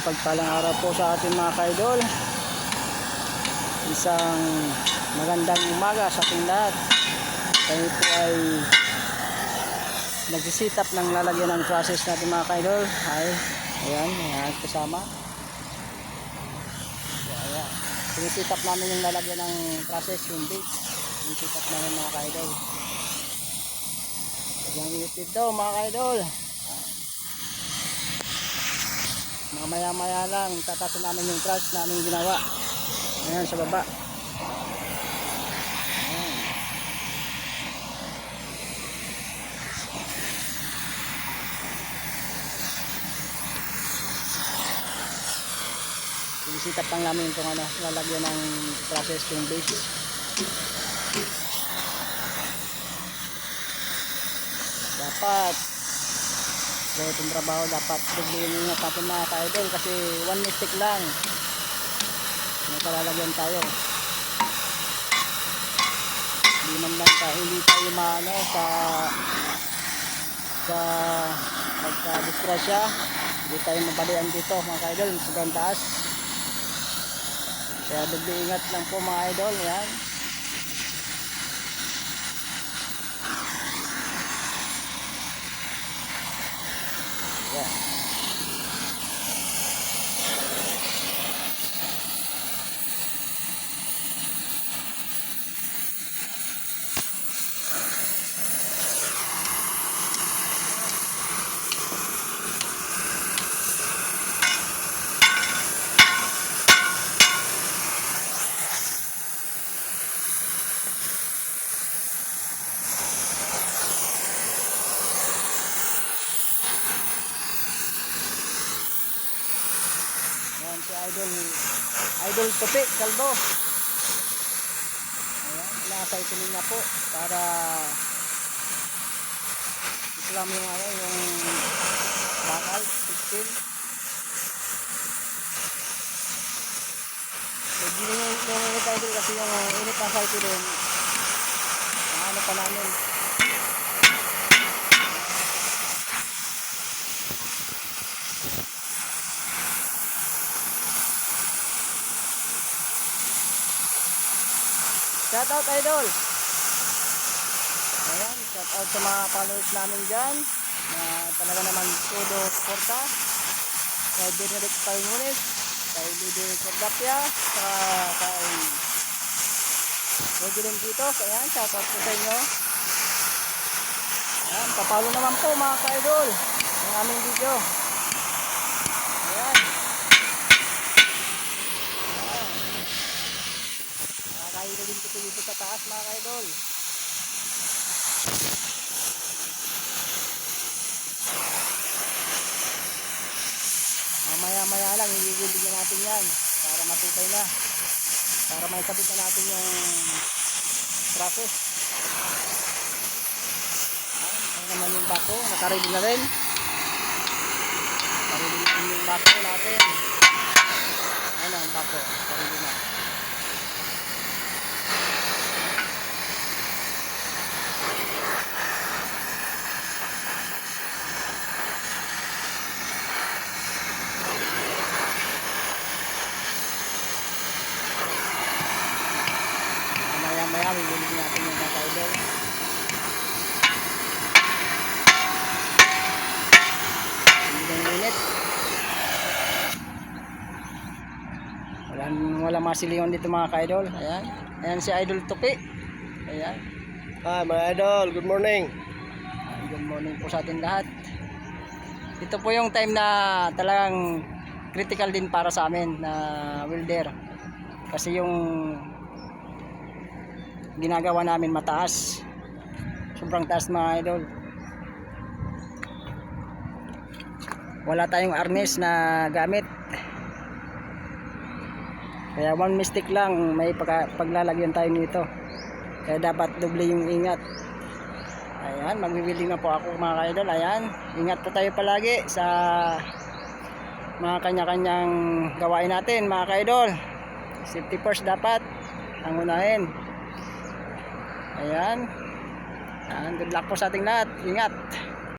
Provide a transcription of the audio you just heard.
Mapagpalang araw po sa ating mga kaidol. Isang magandang umaga sa ating lahat. Tayo po ay nagsisitap ng lalagyan ng process natin mga kaidol. Ay, ayan, ayan kasama. So, ayan. Sinisitap namin yung lalagyan ng process, yung bait. Sinisitap namin mga kaidol. Sobrang init dito mga kaidol. Mamaya maya lang tatasan namin yung trash namin ginawa. Ayan sa baba. Ayan. Sinisitap lang namin itong ano, lalagyan ng process yung base. Dapat So itong trabaho dapat dublihin nga natin mga ka-idol kasi one mistake lang. Nakalalagyan tayo. Hindi man lang tayo, hindi tayo maano sa sa pagka-disgrasya. Hindi tayo mabalian dito mga ka-idol. Sobrang taas. Kaya dubli ingat lang po mga idol. Yan. Yan si Idol Idol Tupi Kalbo. Ayan, nasa niya po para iklam yung ano, yung bakal, 16. Medyo yung init idol kasi yung init ng cycle din. Ang ano pa namin. Shout out idol. Ayan, shout out sa mga followers namin dyan na talaga naman todo suporta. Kay Benedict Palmunes, kay Lidi Cordapia, sa kay Rogelin dito. Ayan, shout out po sa inyo. Ayan, papalo naman po mga ka-idol ng aming video. Ayan. Ayan. Nakakahilo din ko dito sa taas mga kaidol. Mamaya maya lang higigilid na natin yan para matutay na. Para may sabit na natin yung process. Ayan naman yung bako. Nakarili na rin. Nakarili na yung bako natin. Ayan ang bako. Nakarili na. Maya maya bibili natin yung mga idol. Hindi na init. Walang, walang masilingon dito mga ka-idol. Ayan. Ayan si Idol Tupi. Ayan. Hi mga idol, good morning. Ayan, Good morning po sa atin lahat. Ito po yung time na talagang critical din para sa amin na welder. Kasi yung ginagawa namin mataas. Sobrang taas mga idol. Wala tayong arnes na gamit. Kaya one mistake lang may paglalagyan tayo nito. Kaya dapat doble yung ingat. Ayan, magbibili na po ako mga idol. Ayan, ingat po tayo palagi sa mga kanya-kanyang gawain natin mga ka-idol. Safety first dapat ang unahin. Ayan. Ayan, good luck po sa ating lahat. Ingat.